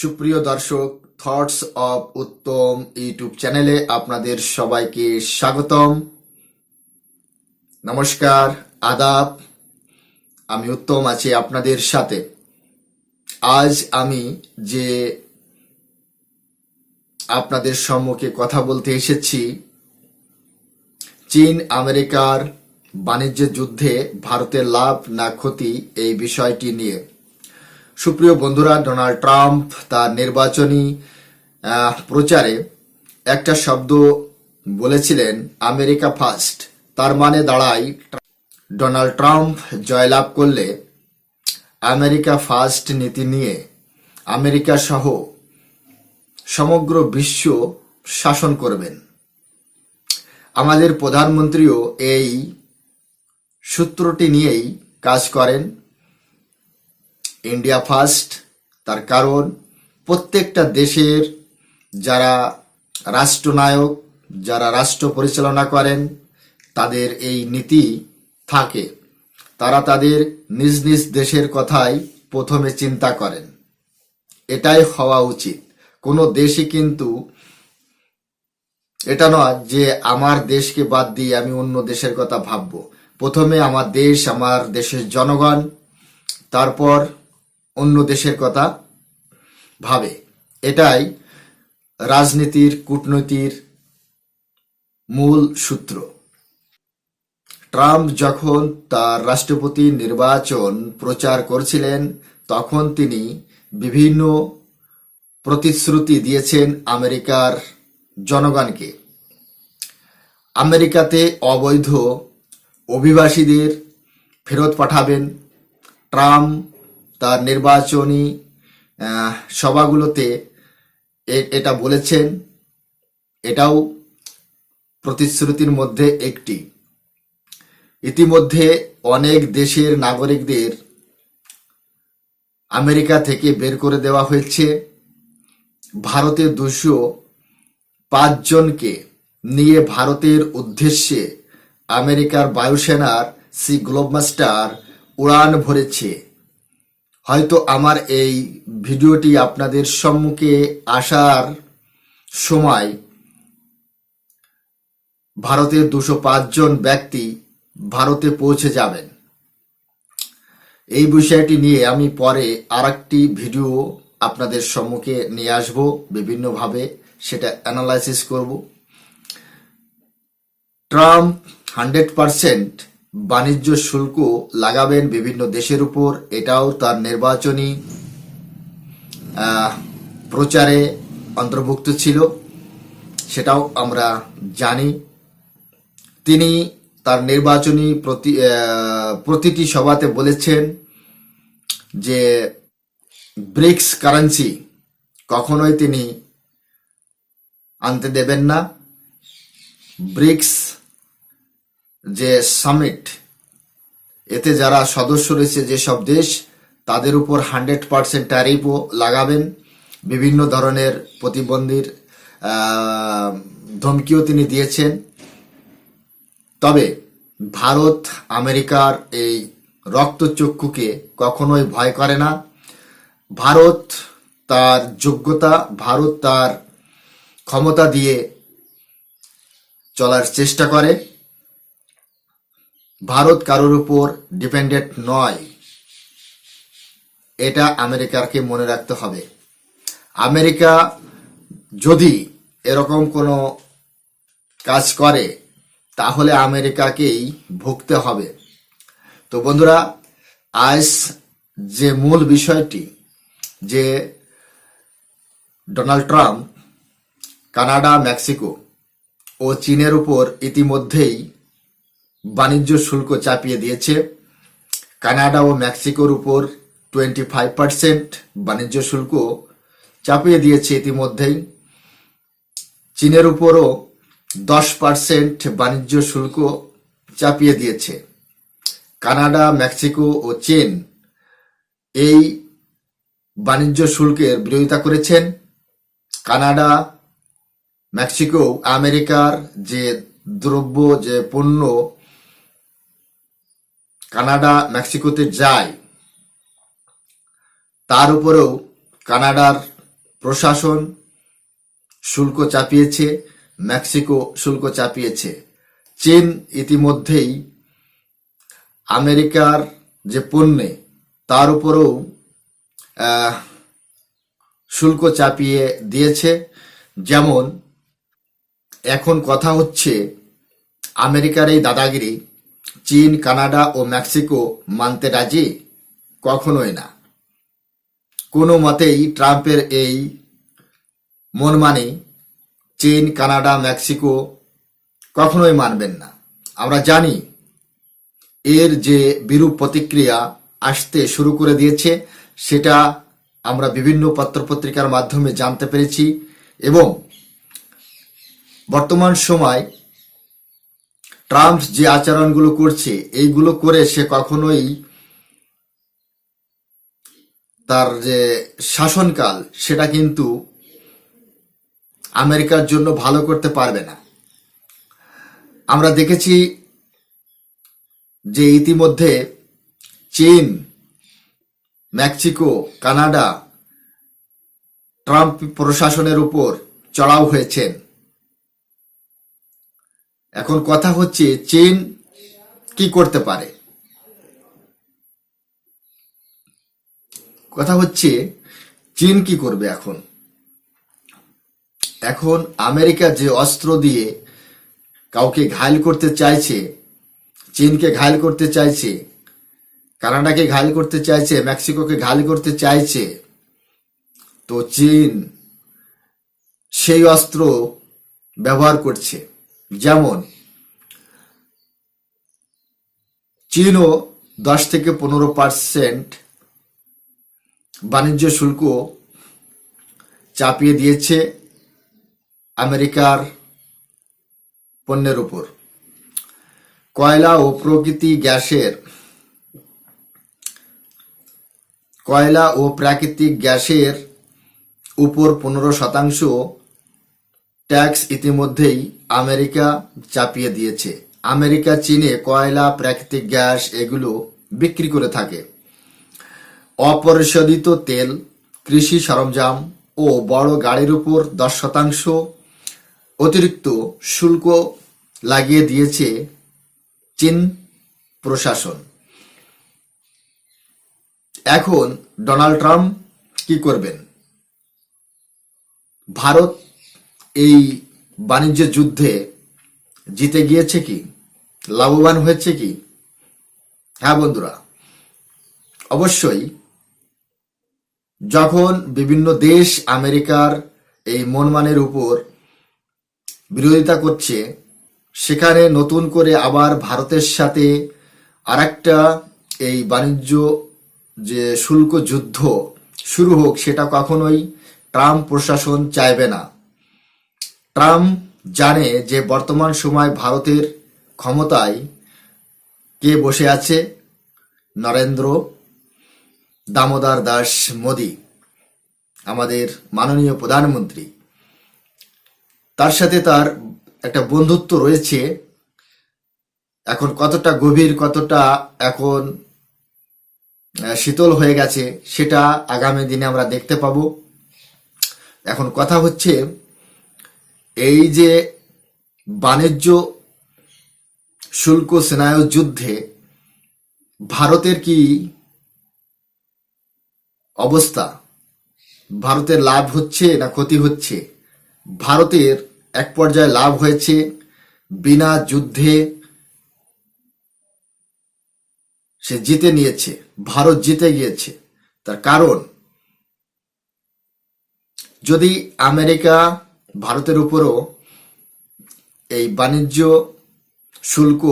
সুপ্রিয় দর্শক thoughts of Uttam YouTube চ্যানেলে আপনাদের সবাইকে স্বাগতম। নমস্কার, আদাব। আমি উত্তম আছি আপনাদের সাথে। আজ আমি যে আপনাদের সম্মুখে কথা বলতে এসেছি, চীন আমেরিকার বাণিজ্য যুদ্ধে ভারতের লাভ না ক্ষতি এই বিষয়টি নিয়ে। সুপ্রিয় বন্ধুরা, ডোনাল্ড ট্রাম্প তার নির্বাচনী প্রচারে একটা শব্দ বলেছিলেন, আমেরিকা ফার্স্ট। তার মানে দাঁড়ায় ডোনাল্ড ট্রাম্প জয়লাভ করলে আমেরিকা ফার্স্ট নীতি নিয়ে আমেরিকা সহ সমগ্র বিশ্ব শাসন করবেন। আমাদের প্রধানমন্ত্রীও এই সূত্রটি নিয়েই কাজ করেন। ইন্ডিয়া ফার্স্ট তার কারণ প্রত্যেকটা দেশের যারা রাষ্ট্রনায়ক, যারা রাষ্ট্র পরিচালনা করেন, তাদের এই নীতি থাকে। তারা তাদের নিজ নিজ দেশের কথাই প্রথমে চিন্তা করেন। এটাই হওয়া উচিত। কোনো দেশই কিন্তু এটা নয় যে আমার দেশকে বাদ দিয়ে আমি অন্য দেশের কথা ভাববো। প্রথমে আমার দেশ, আমার দেশের জনগণ, তারপর অন্য দেশের কথা ভাবে। এটাই রাজনীতির, কূটনীতির মূল সূত্র। ট্রাম্প যখন তার রাষ্ট্রপতি নির্বাচন প্রচার করছিলেন, তখন তিনি বিভিন্ন প্রতিশ্রুতি দিয়েছেন আমেরিকার জনগণকে। আমেরিকাতে অবৈধ অভিবাসীদের ফেরত পাঠাবেন। ট্রাম্প তার নির্বাচনী সভাগুলোতে এটা বলেছেন। এটাও প্রতিশ্রুতির মধ্যে একটি। ইতিমধ্যে অনেক দেশের নাগরিকদের আমেরিকা থেকে বের করে দেওয়া হয়েছে। ভারতের দুশো পাঁচজনকে নিয়ে ভারতের উদ্দেশ্যে আমেরিকার বায়ুসেনার সি গ্লোবমাস্টার উড়ান ভরেছে। হয়তো আমার এই ভিডিওটি আপনাদের সম্মুখে আসার সময় ভারতের দুশো জন ব্যক্তি ভারতে পৌঁছে যাবেন। এই বিষয়টি নিয়ে আমি পরে আরেকটি ভিডিও আপনাদের সম্মুখে নিয়ে আসব, বিভিন্নভাবে সেটা অ্যানালাইসিস করব। ট্রাম্প হান্ড্রেড পারসেন্ট বাণিজ্য শুল্ক লাগাবেন বিভিন্ন দেশের উপর, এটাও তার নির্বাচনী প্রচারে অন্তর্ভুক্ত ছিল, সেটাও আমরা জানি। তিনি তার নির্বাচনী প্রতি প্রতিটি সভাতে বলেছেন যে ব্রিক্স কারেন্সি কখনোই তিনি আনতে দেবেন না। ব্রিক্স যে সামিট এতে যারা সদস্য রয়েছে যেসব দেশ, তাদের উপর হান্ড্রেড পার্সেন্ট ট্যারিফও লাগাবেন। বিভিন্ন ধরনের প্রতিবন্ধীর ধমকিও তিনি দিয়েছেন। তবে ভারত, আমেরিকার এই রক্তচক্ষুকে কখনোই ভয় করে না। ভারত তার যোগ্যতা, ভারত তার ক্ষমতা দিয়ে চলার চেষ্টা করে। ভারত কারোর উপর ডিপেন্ডেন্ট নয়। এটা আমেরিকারকে মনে রাখতে হবে। আমেরিকা যদি এরকম কোনো কাজ করে, তাহলে আমেরিকাকেই ভুগতে হবে। তো বন্ধুরা, আজ যে মূল বিষয়টি, যে ডোনাল্ড ট্রাম্প কানাডা, মেক্সিকো ও চীনের উপর ইতিমধ্যেই বাণিজ্য শুল্ক চাপিয়ে দিয়েছে। কানাডা ও মেক্সিকোর উপর টোয়েন্টি ফাইভ পার্সেন্ট বাণিজ্য শুল্ক চাপিয়ে দিয়েছে ইতিমধ্যেই। চীনের উপরও দশ পার্সেন্ট বাণিজ্য শুল্ক চাপিয়ে দিয়েছে। কানাডা, মেক্সিকো ও চীন এই বাণিজ্য শুল্কের বিরোধিতা করেছেন। কানাডা, মেক্সিকো, আমেরিকার যে দ্রব্য, যে পণ্য কানাডা, মেক্সিকোতে যায়। তার উপরেও কানাডার প্রশাসন শুল্ক চাপিয়েছে, মেক্সিকো শুল্ক চাপিয়েছে। চীন ইতিমধ্যেই আমেরিকার যে পণ্যে, তার উপরেও শুল্ক চাপিয়ে দিয়েছে। যেমন, এখন কথা হচ্ছে, আমেরিকার এই দাদাগিরি চীন, কানাডা ও মেক্সিকো মানতে রাজি? কখনোই না। কোনো মতেই ট্রাম্পের এই মনমানি চীন, কানাডা, মেক্সিকো কখনোই মানবেন না। আমরা জানি এর যে বিরূপ প্রতিক্রিয়া আসতে শুরু করে দিয়েছে, সেটা আমরা বিভিন্ন পত্রপত্রিকার মাধ্যমে জানতে পেরেছি এবং বর্তমান সময় ট্রাম্প যে আচরণগুলো করছে, এইগুলো করে সে কখনোই তার যে শাসনকাল, সেটা কিন্তু আমেরিকার জন্য ভালো করতে পারবে না। আমরা দেখেছি যে ইতিমধ্যে চীন, মেক্সিকো, কানাডা, ট্রাম্প প্রশাসনের উপর চড়াও হয়েছেন। এখন কথা হচ্ছে চীন কি করতে পারে? কথা হচ্ছে চীন কি করবে এখন? এখন আমেরিকা যে অস্ত্র দিয়ে কাউকে ঘায়ল করতে চাইছে, চীনকে ঘায়ল করতে চাইছে, কানাডাকে ঘায়ল করতে চাইছে, মেক্সিকোকে ঘায়ল করতে চাইছে, তো চীন সেই অস্ত্র ব্যবহার করছে। যেমন চীনও দশ থেকে পনেরো পার্সেন্ট বাণিজ্য শুল্ক চাপিয়ে দিয়েছে আমেরিকার পণ্যের উপর। কয়লা ও প্রকৃতি গ্যাসের, কয়লা ও প্রাকৃতিক গ্যাসের উপর পনেরো শতাংশ ট্যাক্স ইতিমধ্যেই আমেরিকা চাপিয়ে দিয়েছে। আমেরিকা, চীনে কয়লা, প্রাকৃতিক গ্যাস এগুলো বিক্রি করে থাকে। অপরিশোধিত তেল, কৃষি সরঞ্জাম ও বড় গাড়ির উপর দশ শতাংশ অতিরিক্ত শুল্ক লাগিয়ে দিয়েছে চীন প্রশাসন। এখন ডোনাল্ড ট্রাম্প কি করবেন? ভারত এই বাণিজ্য যুদ্ধে জিতে গিয়েছে কি? লাভবান হয়েছে কি? হ্যাঁ বন্ধুরা, অবশ্যই যখন বিভিন্ন দেশ আমেরিকার এই মনমানের উপর বিরোধিতা করছে, সেখানে নতুন করে আবার ভারতের সাথে আরেকটা এই বাণিজ্য যে শুল্ক যুদ্ধ শুরু হোক, সেটা কখনোই ট্রাম্প প্রশাসন চাইবে না। ট্রাম্প জানে যে বর্তমান সময় ভারতের ক্ষমতায় কে বসে আছে? নরেন্দ্র দামোদর দাস মোদী, আমাদের মাননীয় প্রধানমন্ত্রী। তার সাথে তার একটা বন্ধুত্ব রয়েছে। এখন কতটা গভীর, কতটা এখন শীতল হয়ে গেছে, সেটা আগামী দিনে আমরা দেখতে পাবো। এখন কথা হচ্ছে এই যে বাণিজ্য শুল্ক সেনায় যুদ্ধে ভারতের কি অবস্থা? ভারতের লাভ হচ্ছে না ক্ষতি হচ্ছে? ভারতের এক পর্যায়ে লাভ হয়েছে বিনা যুদ্ধে সে জিতে নিয়েছে, ভারত জিতে গিয়েছে। তার কারণ, যদি আমেরিকা ভারতের উপরও এই বাণিজ্য শুল্ক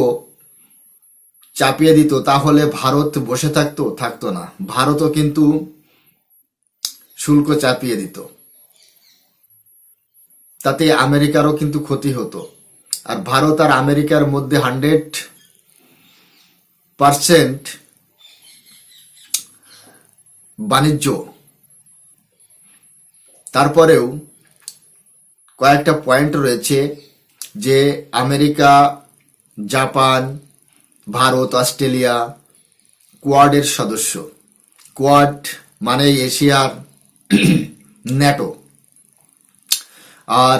চাপিয়ে দিত, তাহলে ভারত বসে থাকতো থাকতো না। ভারতও কিন্তু শুল্ক চাপিয়ে দিত। তাতে আমেরিকারও কিন্তু ক্ষতি হতো। আর ভারত আর আমেরিকার মধ্যে হান্ড্রেড পার্সেন্ট বাণিজ্য। তারপরেও কয়েকটা পয়েন্ট রয়েছে যে আমেরিকা, জাপান, ভারত, অস্ট্রেলিয়া কোয়াডের সদস্য। কোয়াড মানে এশিয়ার ন্যাটো আর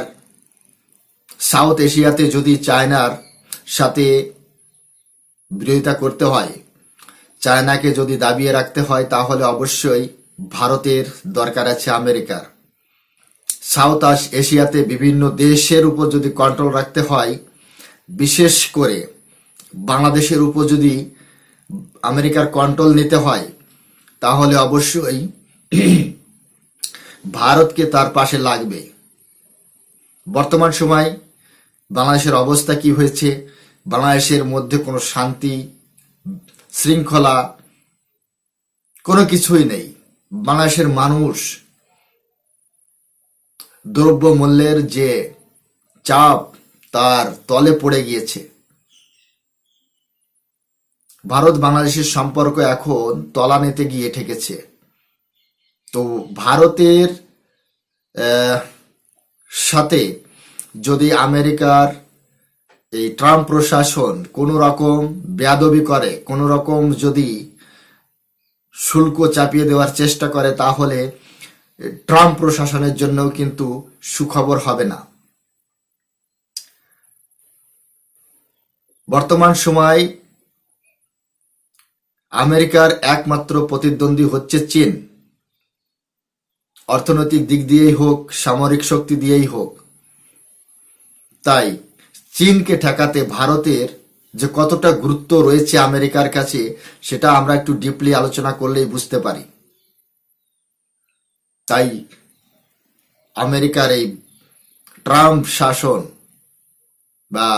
সাউথ এশিয়াতে যদি চায়নার সাথে বিরোধিতা করতে হয়, চায়নাকে যদি দাবিয়ে রাখতে হয়, তাহলে অবশ্যই ভারতের দরকার আছে আমেরিকার। সাউথ এশিয়াতে বিভিন্ন দেশের উপর যদি কন্ট্রোল রাখতে হয়, বিশেষ করে বাংলাদেশের উপর যদি আমেরিকার কন্ট্রোল নিতে হয়, তাহলে অবশ্যই ভারতকে তার পাশে লাগবে। বর্তমান সময় বাংলাদেশের অবস্থা কি হয়েছে? বাংলাদেশের মধ্যে কোনো শান্তি শৃঙ্খলা কোনো কিছুই নেই। বাংলাদেশের মানুষ দ্রব্য মূল্যের যে চাপ তার তলে পড়ে গিয়েছে। ভারত বাংলাদেশের সম্পর্ক এখন তলানিতে গিয়ে ঠেকেছে। তো ভারতের সাথে যদি আমেরিকার এই ট্রাম্প প্রশাসন কোনো রকম বেয়াদবি করে, কোনো রকম যদি শুল্ক চাপিয়ে দেওয়ার চেষ্টা করে, তাহলে ট্রাম্প প্রশাসনের জন্যও কিন্তু সুখবর হবে না। বর্তমান সময় আমেরিকার একমাত্র প্রতিদ্বন্দ্বী হচ্ছে চীন। অর্থনৈতিক দিক দিয়েই হোক, সামরিক শক্তি দিয়েই হোক। তাই চীনকে ঠেকাতে ভারতের যে কতটা গুরুত্ব রয়েছে আমেরিকার কাছে, সেটা আমরা একটু ডিপলি আলোচনা করলেই বুঝতে পারি। তাই আমেরিকার এই ট্রাম্প শাসন বা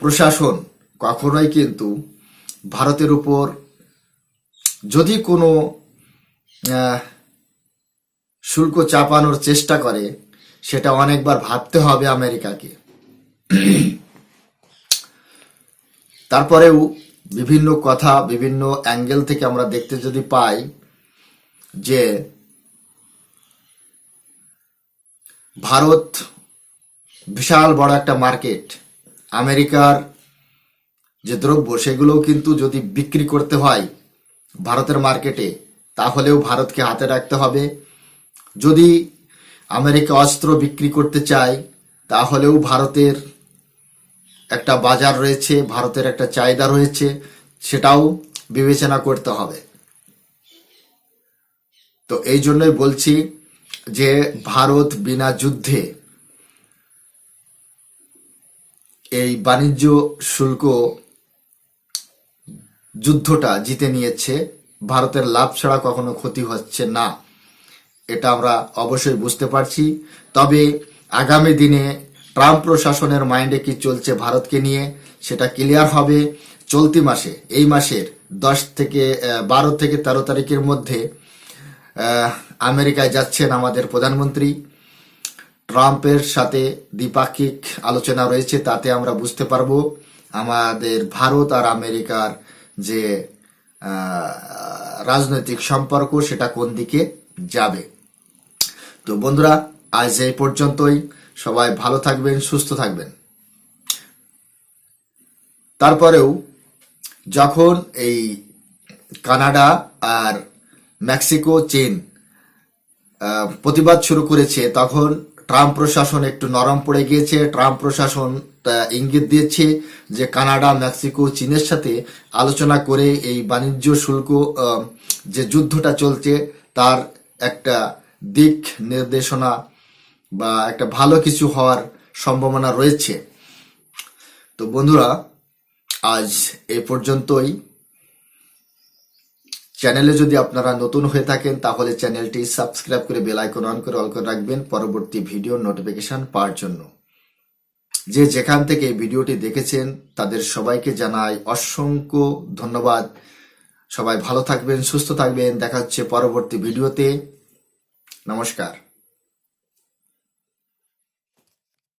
প্রশাসন কখনোই কিন্তু ভারতের উপর যদি কোনো শুল্ক চাপানোর চেষ্টা করে, সেটা অনেকবার ভাবতে হবে আমেরিকাকে। তারপরেও বিভিন্ন কথা, বিভিন্ন অ্যাঙ্গেল থেকে আমরা দেখতে যদি পাই যে ভারত বিশাল বড় একটা মার্কেট। আমেরিকার যে দ্রব্য, সেগুলোও কিন্তু যদি বিক্রি করতে হয় ভারতের মার্কেটে, তাহলেও ভারতকে হাতে রাখতে হবে। যদি আমেরিকা অস্ত্র বিক্রি করতে চায়, তাহলেও ভারতের একটা বাজার রয়েছে, ভারতের একটা চাহিদা রয়েছে, সেটাও বিবেচনা করতে হবে। তো এই জন্যই বলছি যে ভারত বিনা যুদ্ধে এই বাণিজ্য শুল্ক যুদ্ধটা জিতে নিয়েছে, ভারতের লাভ ছাড়া কখনো ক্ষতি হচ্ছে না। এটা আমরা অবশ্যই বুঝতে পারছি। তবে আগামী দিনে ট্রাম্প প্রশাসনের মাইন্ডে কি চলছে ভারতকে নিয়ে, সেটা ক্লিয়ার হবে। চলতি মাসে, এই মাসের দশ থেকে বারো থেকে তেরো তারিখের মধ্যে আমেরিকায় যাচ্ছেন আমাদের প্রধানমন্ত্রী। ট্রাম্পের সাথে দ্বিপাক্ষিক আলোচনা রয়েছে, তাতে আমরা বুঝতে পারব আমাদের ভারত আর আমেরিকার যে রাজনৈতিক সম্পর্ক, সেটা কোন দিকে যাবে। তো বন্ধুরা, আজ এই পর্যন্তই। সবাই ভালো থাকবেন, সুস্থ থাকবেন। তারপরেও যখন এই কানাডা আর মেক্সিকো, চীন প্রতিবাদ শুরু করেছে। তখন ট্রাম্প প্রশাসন একটু নরম পড়ে গিয়েছে। ট্রাম্প প্রশাসন ইঙ্গিত দিয়েছে যে কানাডা, মেক্সিকো, চীনের সাথে আলোচনা করে এই বাণিজ্য শুল্ক যে যুদ্ধটা চলছে, তার একটা দিক নির্দেশনা বা একটা ভালো কিছু হওয়ার সম্ভাবনা রয়েছে। তো বন্ধুরা, আজ এ পর্যন্তই। চ্যানেলে যদি আপনারা নতুন হয়ে থাকেন, তাহলে চ্যানেলটি সাবস্ক্রাইব করে বেল আইকন অন করে অল করে রাখবেন পরবর্তী ভিডিও নোটিফিকেশন পাওয়ার জন্য। যে যেখান থেকে ভিডিওটি দেখেছেন, তাদের সবাইকে জানাই অসংখ্য ধন্যবাদ। সবাই ভালো থাকবেন, সুস্থ থাকবেন। দেখা হচ্ছে পরবর্তী ভিডিওতে নমস্কার।